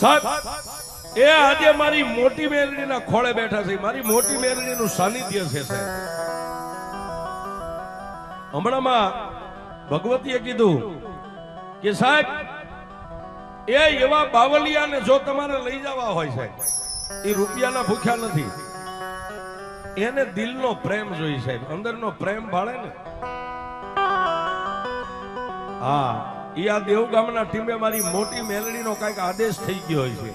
સાહેબ, એ આજે મારી મોટી મેલડીના ખોળે બેઠા છે. મારી મોટી મેલડીનું સાનિધ્ય છે, સાહેબ. હમણાંમાં ભગવતીએ કીધું કે, સાહેબ, એ એવા બાવલિયાને જો તમારે લઈ જવા હોય છે એ રૂપિયાના ભૂખ્યા નથી. એને દિલનો પ્રેમ જોઈ સાહેબ. અંદરનો પ્રેમ ભાળે ને. હા. આ દેવગામના ટીમે મારી મોટી મેલડીનો કાંઈક આદેશ થઈ ગયો હોય છે.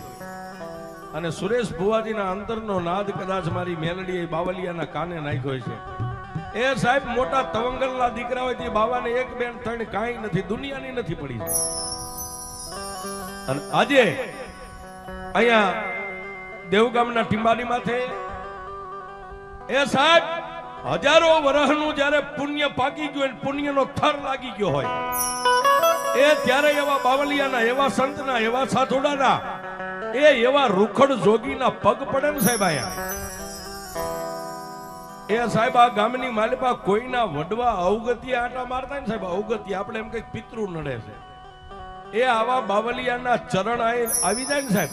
અને સુરેશ ભુવાજીના અંતરનો નાદ કદાચ મારી મેલડી બાવલિયાના કાને નાખ્યો છે. એ સાહેબ મોટા તવંગલના દીકરા હોય તે બાવાને એક બેન ત્રણ કાંઈ નથી, દુનિયાની નથી પડી અને આજે અહીંયા દેવગામના ટીંબાડી માથે એ સાહેબ હજારો વર્ષનું જ્યારે પુણ્ય પાકી ગયું પુણ્યનો થર લાગી ગયો હોય. એ ત્યારે એવા બાવલિયાના, એવા સંતના, એવા સાધુડાના, એ એવા રૂખડ જોગીના પગ પડે ને સાહેબ અહીંયા એ સાહેબ આ ગામની માલિપા કોઈના વડવા અવગતિયા આટા મારતા ને સાહેબ અવગતિયા આપણે એમ કંઈક પિતૃ નડે છે. એ આવા બાવલિયાના ચરણ આવી જાય ને સાહેબ.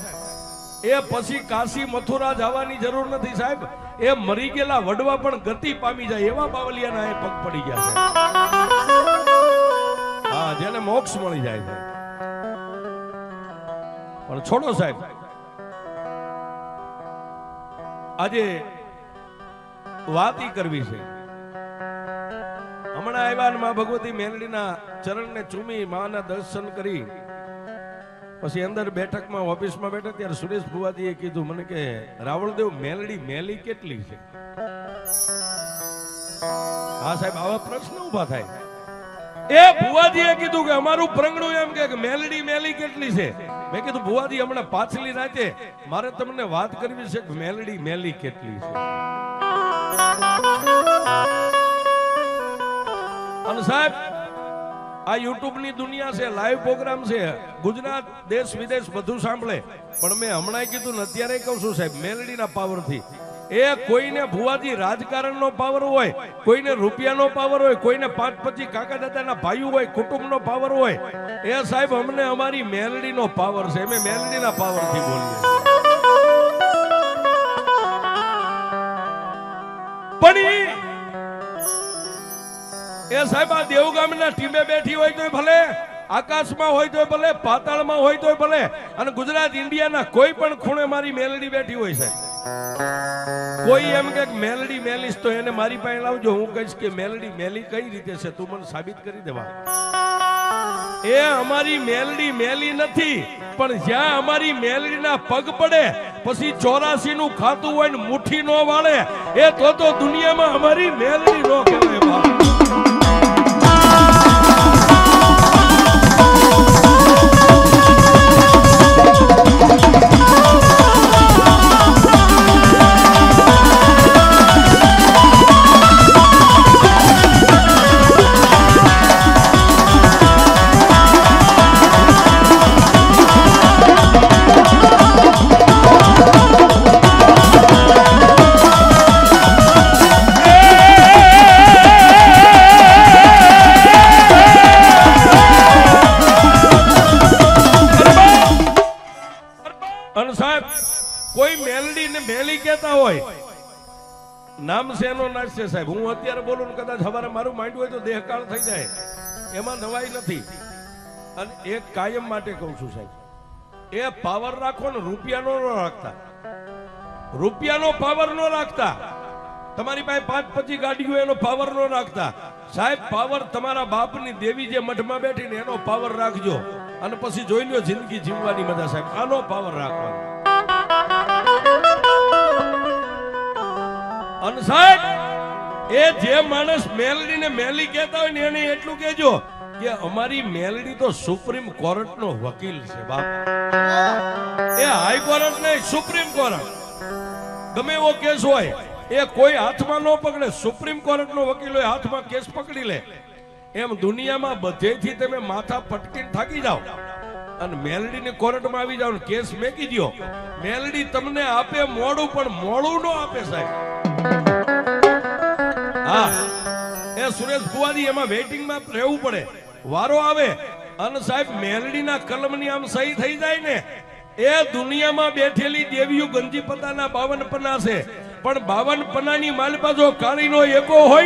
એ પછી કાશી મથુરા જવાની જરૂર નથી સાહેબ. એ મરી ગયેલા વડવા પણ ગતિ પામી જાય એવા બાવલિયાના એ પગ પડી ગયા છે. જેને મોક્ષ મળી જાય છે. પણ છોડો સાહેબ, આજે વાત કરવી છે. હમણાં આવ્યા માં ભગવતી મેલડીના ચરણને ચૂમી માના દર્શન કરી, પછી અંદર બેઠકમાં, ઓફિસમાં બેઠા, ત્યારે સુરેશ ભુવાજીએ કીધું, મને કે, રાવળદેવ, મેલડી, મેલી કેટલી છે? હા સાહેબ, આવા પ્રશ્ન ઊભા થાય. એ ભુવાજીએ કીધું કે અમારું પ્રંગણું એમ કે મેલડી મેલી કેટલી છે? મેં કીધું, ભુવાજી, હમણાં પાછલી રાતે મારે તમને વાત કરવી છે મેલડી મેલી કેટલી છે? અને સાહેબ, આ યુટ્યુબની દુનિયા છે, લાઈવ પ્રોગ્રામ છે, ગુજરાત, દેશ, વિદેશ બધું સાંભળે. પણ મેં હમણાં કીધું ને અત્યારે કહું છું સાહેબ, મેલડીના પાવરથી. એ કોઈને ભુવાજી રાજકારણનો પાવર હોય, કોઈને રૂપિયાનો પાવર હોય, કોઈને પાંચ પછી કાકા દાદાના ભાઈઓ હોય, કુટુંબનો પાવર હોય, એ સાહેબ અમને અમારી મેલડીનો પાવર છે. અમે મેલડીના પાવરથી બોલીએ પણ એ સાહેબ આ દેવગામના ટીમે બેઠી હોય તો ભલે આકાશમાં હોય તોય ભલે, પાતાળમાં હોય તોય ભલે, અને ગુજરાત, ઇન્ડિયાના કોઈ પણ ખૂણે મારી મેલડી બેઠી હોય છે. કોઈ એમ કે મેલડી મેલીશ તો એને મારી પાસે લાવજો, હું કહીશ કે મેલડી મેલી કઈ રીતે છે, તું મને સાબિત કરી દેવા. એ અમારી મેલડી મેલી નથી, પણ જ્યાં અમારી મેલડીના પગ પડે, પછી ચોરાસી નું ખાતું હોય ને મુઠ્ઠી નો વાળે, એ તો તો દુનિયામાં અમારી મેલડી નો કહેવાય હોય. નામ શેનો નાશ છે સાહેબ? હું અત્યારે બોલું કદાચ સવારે મારું માંડ્યું હોય તો દેહકાળ થઈ જાય. એમાં નવાઈ નથી. અને એ કાયમ માટે કહું છું સાહેબ, એ પાવર રાખો ને રૂપિયાનો ન રાખતા. રૂપિયાનો પાવર ન રાખતા. તમારી પાસે પાંચ પચીસ ગાડીઓ એનો પાવર ન રાખતા. સાહેબ પાવર તમારા બાપની દેવી જે મઠમાં બેઠી ને એનો પાવર રાખજો. અને પછી જોઈ લો જિંદગી જીવવાની મજા સાહેબ. આનો પાવર રાખવાનો. અને સાહેબ એ જે માણસ મેલડી ને મેલી કહેતા હોય ને એને એટલું કહેજો કે અમારી મેલડી તો સુપ્રીમ કોર્ટ નો વકીલ છે એ હાઈ કોર્ટ નહીં, સુપ્રીમ કોર્ટ. ગમે એવો કેસ હોય, એ કોઈ હાથમાં ન પકડે. સુપ્રીમ કોર્ટ નો વકીલ હોય, હાથમાં કેસ પકડી લે. એમ દુનિયામાં બધેથી તમે માથા પટકીને થાકી જાઓ. અને મેલડીની કોર્ટમાં આવી જાવ કેસ મેકી દો મેલડી તમને આપે મોડું, પણ મોડું નો આપે સાહેબ. હા. એ સુરેશ ફુવાજી એમાં વેઇટિંગમાં રહેવું પડે. વારો આવે અને સાહેબ મેલડીના કલમની આમ સહી થઈ જાય ને, એ દુનિયામાં બેઠેલી દેવીઓ ગંજી પતાના બાવન પના છે. પણ બાવનની માલપા જો કાળીનો એકો હોય